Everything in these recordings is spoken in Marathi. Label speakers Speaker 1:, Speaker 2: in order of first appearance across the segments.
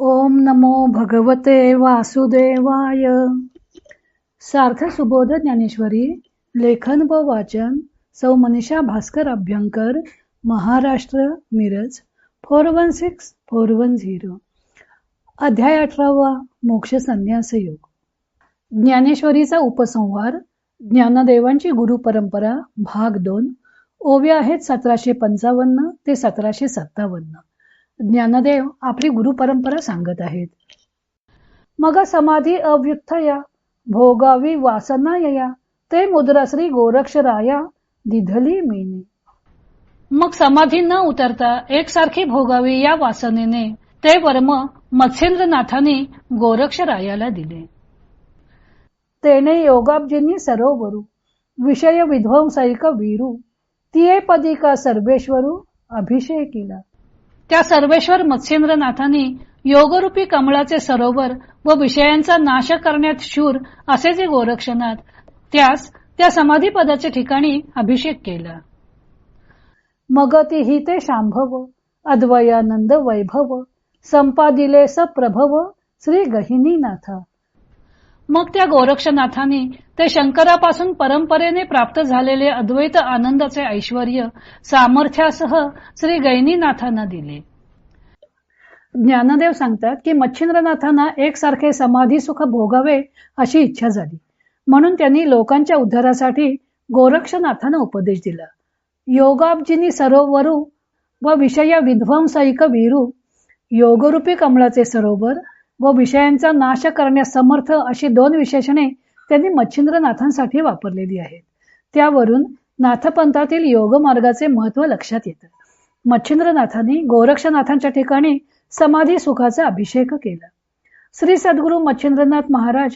Speaker 1: ओम नमो भगवते वासुदेवाय. सार्थ सुबोध ज्ञानेश्वरी लेखन व वाचन सौ Manisha Bhaskar Abhyankar Maharashtra Miraj four one six four one zero. अध्याय अठरावा मोक्ष संन्यास योग. ज्ञानेश्वरीचा उपसंहार ज्ञानदेवांची गुरु परंपरा भाग दोन ओव्या आहेत सतराशे पंचावन्न ते सतराशे सत्तावन्न. ज्ञानदेव आपली गुरु परंपरा सांगत आहेत. मग समाधी अव्युत्थया भोगावी वासनायया ते मुद्राश्री गोरक्षराया दिधली मीनी. मग समाधी न उतरता एकसारखी भोगावी या वासनेने ते वर्म मत्स्येंद्रनाथांनी गोरक्षरायाला दिले. तेने योगाब्जींनी सरोवरू विषय विध्वंसैक वीरू तिये पदिका सर्वेश्वरू अभिषेकीला त्या सर्वेश्वर मत्स्येंद्रनाथांनी योगरूपी कमळाचे सरोवर व विषयांचा नाश करण्यात शूर असे जे गोरक्षनाथ त्यास त्या समाधी पदाच्या ठिकाणी अभिषेक केला. मग ती ते शांभव अद्वयानंद वैभव संपादिले सप्रभव श्री गहिनीनाथ. मग त्या गोरक्षनाथांनी ते शंकरापासून परंपरेने प्राप्त झालेले अद्वैत आनंदाचे ऐश्वर सामर्थ्यासह श्री गैनीनाथांना दिले. ज्ञानदेव सांगतात की मच्छिंद्रनाथांना एकसारखे समाधी सुख भोगावे अशी इच्छा झाली. म्हणून त्यांनी लोकांच्या उद्धारासाठी गोरक्षनाथांना उपदेश दिला. योगाब्जीनी सरोवरू व विषय विध्वंसैक वीरू योगरूपी कमळाचे सरोवर व विषयांचा नाश करण्यास समर्थ अशी दोन विशेषणे त्यांनी मच्छिंद्रनाथांसाठी वापरलेली आहेत. त्यावरून नाथपंथातील योग मार्गाचे महत्त्व लक्षात येतं. मच्छिंद्रनाथांनी गोरक्षनाथांच्या ठिकाणी समाधी सुखाचा अभिषेक केला. श्री सद्गुरू मच्छिंद्रनाथ महाराज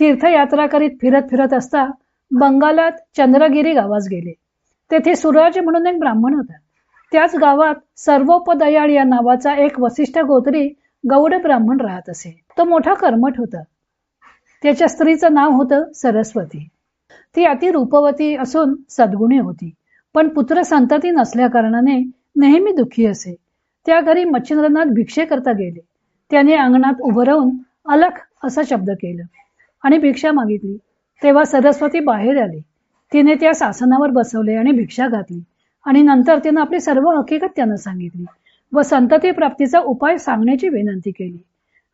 Speaker 1: तीर्थयात्रा करीत फिरत फिरत असता बंगालात चंद्रगिरी गावास गेले. तेथे सुराज म्हणून एक ब्राह्मण होता. त्याच गावात सर्वोपदयाळ या नावाचा एक वसिष्ठ गोत्री गौड ब्राह्मण राहत असे. तो मोठा कर्मठ होता. त्याच्या स्त्रीचं नाव होतं सरस्वती. ती अति रूपवती असून सद्गुणी होती. पण पुत्र संतती नसल्या कारणाने नेहमी दुःखी असे. त्या घरी मच्छिंद्रनाथ भिक्षे करता गेले. त्याने अंगणात उभं राहून अलख असा शब्द केलं आणि भिक्षा मागितली. तेव्हा सरस्वती बाहेर आली. तिने त्या सासनावर बसवले आणि भिक्षा घातली आणि नंतर तिनं आपली सर्व हकीकत त्यानं सांगितली. व संतती प्राप्तीचा उपाय सांगण्याची विनंती केली.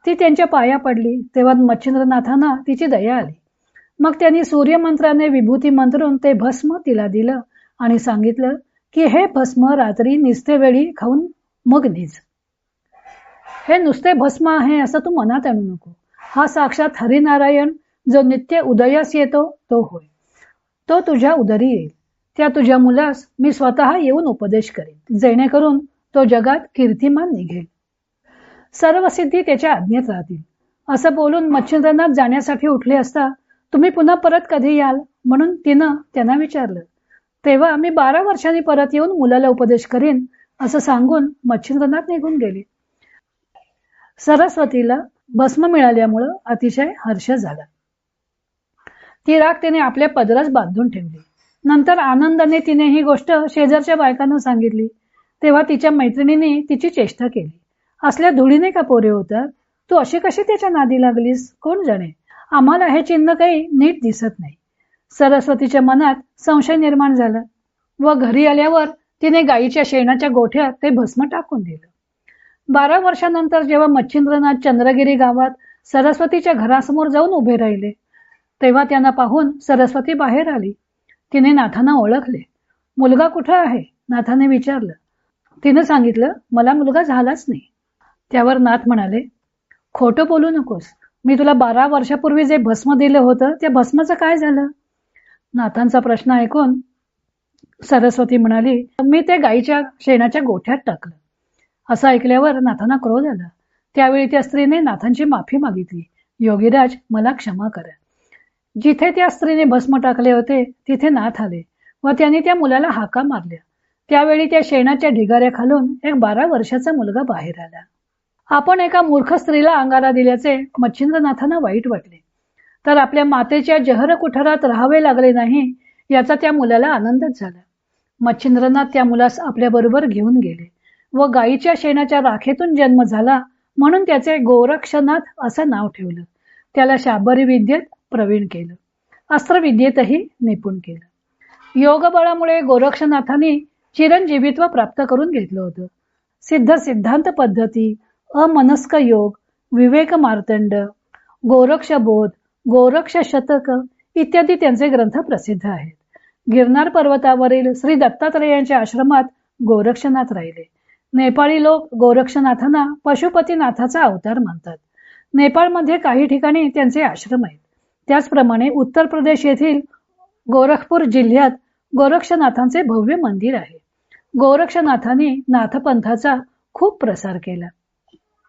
Speaker 1: ती त्यांच्या पाया पडली. तेव्हा मच्छिंद्रनाथांना तिची दया आली. मग त्यांनी सूर्यमंत्राने विभूती मंत्रून ते भस्म तिला दिलं आणि सांगितलं की हे भस्म रात्री निस्ते वेळी खाऊन मग निज. हे नुसते भस्म आहे असं तू मनात आणू नको. हा साक्षात हरिनारायण जो नित्य उदयास येतो तो होय. तो तुझ्या उदरी येईल. त्या तुझ्या मुलास मी स्वतः येऊन उपदेश करेन. जेणेकरून तो जगात कीर्तिमान निघेल. सर्व सिद्धी त्याच्या आज्ञेत राहतील. असं बोलून मच्छिंद्रनाथ जाण्यासाठी उठले असता तुम्ही पुन्हा परत कधी याल? म्हणून तिनं त्यांना विचारलं. तेव्हा मी बारा वर्षांनी परत येऊन मुलाला उपदेश करीन असं सांगून मच्छिंद्रनाथ निघून गेले. सरस्वतीला भस्म मिळाल्यामुळं अतिशय हर्ष झाला. ती राग तिने आपल्या पदरास बांधून ठेवली. नंतर आनंदाने तिने ही गोष्ट शेजारच्या बायकांना सांगितली. तेव्हा तिच्या मैत्रिणीने तिची चेष्टा केली. असल्या धुळीने का पोरे होतात? तू अशी कशी त्याच्या नादी लागलीस? कोण जाणे? आम्हाला हे चिन्ह काही नीट दिसत नाही. सरस्वतीच्या मनात संशय निर्माण झाला व घरी आल्यावर तिने गायीच्या शेणाच्या गोठ्यात ते भस्म टाकून दिलं. बारा वर्षानंतर जेव्हा मच्छिंद्रनाथ चंद्रगिरी गावात सरस्वतीच्या घरासमोर जाऊन उभे राहिले तेव्हा त्यांना पाहून सरस्वती बाहेर आली. तिने नाथांना ओळखले. मुलगा कुठं आहे? नाथाने विचारलं. तिनं सांगितलं मला मुलगा झालाच नाही. त्यावर नाथ म्हणाले खोटं बोलू नकोस. मी तुला बारा वर्षापूर्वी जे भस्म दिलं होतं त्या भस्माचं काय झालं? नाथांचा प्रश्न ऐकून सरस्वती म्हणाली मी ते गाईच्या शेणाच्या गोठ्यात टाकलं. असं ऐकल्यावर नाथांना क्रोध आला. त्यावेळी त्या स्त्रीने नाथांची माफी मागितली. योगीराज मला क्षमा करा. जिथे त्या स्त्रीने भस्म टाकले होते तिथे नाथ आले व त्यांनी त्या मुलाला हाका मारल्या. त्यावेळी त्या शेणाच्या ढिगाऱ्या खालून एक बारा वर्षाचा मुलगा बाहेर आला. आपण एका मूर्ख स्त्रीला अंगारा दिल्याचे मच्छिंद्रनाथांना वाईट वाटले. तर आपल्या मातेच्या जहर कुठारात राहावे लागले नाही याचा त्या मुलाला आनंदच झाला. मच्छिंद्रनाथ त्या मुलास आपल्या बरोबर घेऊन गेले व गायीच्या शेणाच्या राखेतून जन्म झाला म्हणून त्याचे गोरक्षनाथ असं नाव ठेवलं. त्याला शाबरी विद्येत प्रवीण केलं. अस्त्रविद्येतही निपुण केलं. योगबळामुळे गोरक्षनाथांनी चिरंजीवित्व प्राप्त करून घेतलं होतं. सिद्ध सिद्धांत पद्धती अमनस्क योग विवेक मार्तंड गोरक्षबोध गोरक्ष शतक इत्यादी त्यांचे ग्रंथ प्रसिद्ध आहेत. गिरनार पर्वतावरील श्री दत्तात्रयांच्या आश्रमात गोरक्षनाथ राहिले. नेपाळी लोक गोरक्षनाथांना पशुपतीनाथाचा अवतार मानतात. नेपाळमध्ये काही ठिकाणी त्यांचे आश्रम आहेत. त्याचप्रमाणे उत्तर प्रदेश येथील गोरखपूर जिल्ह्यात गोरक्षनाथांचे भव्य मंदिर आहे. गोरक्षनाथांनी नाथपंथाचा खूप प्रसार केला.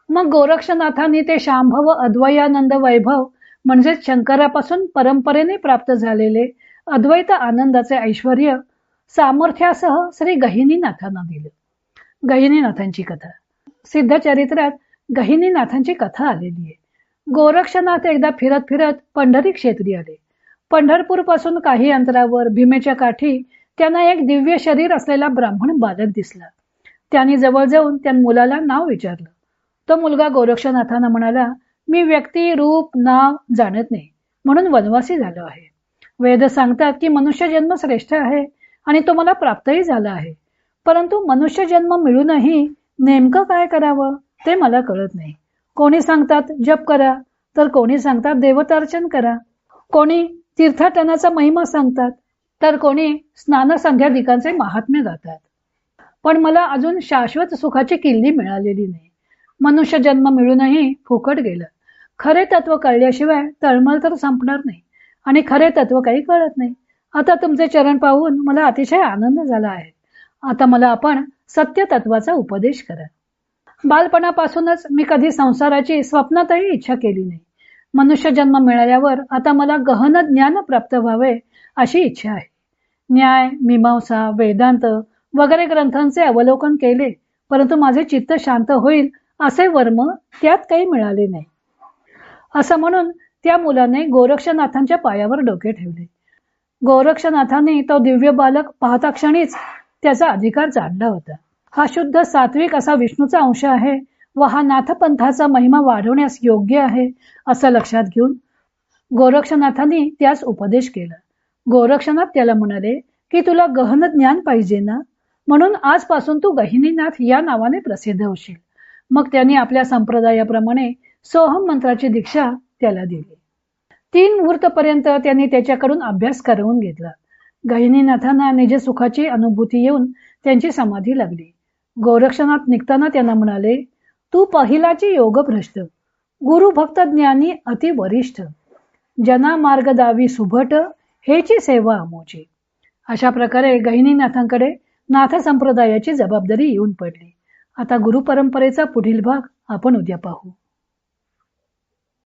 Speaker 1: मग गोरक्षनाथांनी ते शांभव अद्वयानंद वैभव म्हणजे शंकरापासून परंपरेने प्राप्त झालेले अद्वैत आनंदाचे ऐश्वर सामर्थ्यासह श्री गहिनीनाथांना दिले. गहिनीनाथांची कथा. सिद्ध चरित्रात गहिनीनाथांची कथा आलेली आहे. गोरक्षनाथ एकदा फिरत फिरत पंढरी क्षेत्री आले. पंढरपूरपासून काही अंतरावर भीमेच्या काठी त्यांना एक दिव्य शरीर असलेला ब्राह्मण बालक दिसला. त्यांनी जवळ जाऊन त्या मुलाला नाव विचारलं. तो मुलगा गोरक्षनाथांना म्हणाला मी व्यक्ती रूप नाव जाणत नाही. म्हणून वनवासी झालो आहे. वेद सांगतात की मनुष्य जन्म श्रेष्ठ आहे आणि तो मला प्राप्तही झाला आहे. परंतु मनुष्य जन्म मिळूनही नेमकं काय करावं ते मला कळत नाही. कोणी सांगतात जप करा. तर कोणी सांगतात देवतार्चन करा. कोणी तीर्थाटनाचा महिमा सांगतात तर कोणी स्नानसंध्याधिकांचे महात्म्य गातात. पण मला अजून शाश्वत सुखाची किल्ली मिळालेली नाही. मनुष्य जन्म मिळूनही फुकट गेलं. खरे तत्व कळल्याशिवाय तळमळ तर संपणार नाही. आणि खरे तत्व काही कळत नाही. आता तुमचे चरण पाहून मला अतिशय आनंद झाला आहे. आता मला आपण सत्य तत्वाचा उपदेश करा. बालपणापासूनच मी कधी संसाराची स्वप्नातही इच्छा केली नाही. मनुष्य जन्म मिळाल्यावर आता मला गहन ज्ञान प्राप्त व्हावे अशी इच्छा आहे. न्याय मीमांसा वेदांत वगैरे ग्रंथांचे अवलोकन केले परंतु माझे चित्त शांत होईल असे वर्म त्यात काही मिळाले नाही. असं म्हणून त्या मुलाने गोरक्षनाथांच्या पायावर डोके ठेवले. गोरक्षनाथांनी तो दिव्य बालक पाहता क्षणीच त्याचा अधिकार जाणला होता. हा शुद्ध सात्विक असा विष्णूचा अंश आहे व हा नाथपंथाचा महिमा वाढवण्यास योग्य आहे असं लक्षात घेऊन गोरक्षनाथांनी त्यास उपदेश केला. गोरक्षनाथ त्याला म्हणाले की तुला गहन ज्ञान पाहिजे ना? म्हणून आजपासून तू गहिनीनाथ या नावाने प्रसिद्ध होशील. मग त्यांनी आपल्या संप्रदायाप्रमाणे सोहम मंत्राची दीक्षा त्याला दिली. तीन मुहूर्तपर्यंत त्यांनी त्याच्याकडून अभ्यास करवून घेतला. गहिनीनाथांना निज सुखाची अनुभूती येऊन त्यांची समाधी लागली. गोरक्षनाथ निघताना त्यांना म्हणाले तू पहिलाची योगभ्रष्ट. गुरु भक्त ज्ञानी अति वरिष्ठ जना मार्ग दावी सुभट हेची सेवा अमोची अशा प्रकारे गहिनीनाथांकडे नाथ संप्रदायाची जबाबदारी येऊन पडली. आता गुरु परंपरेचा पुढील भाग आपण उद्या पाहू.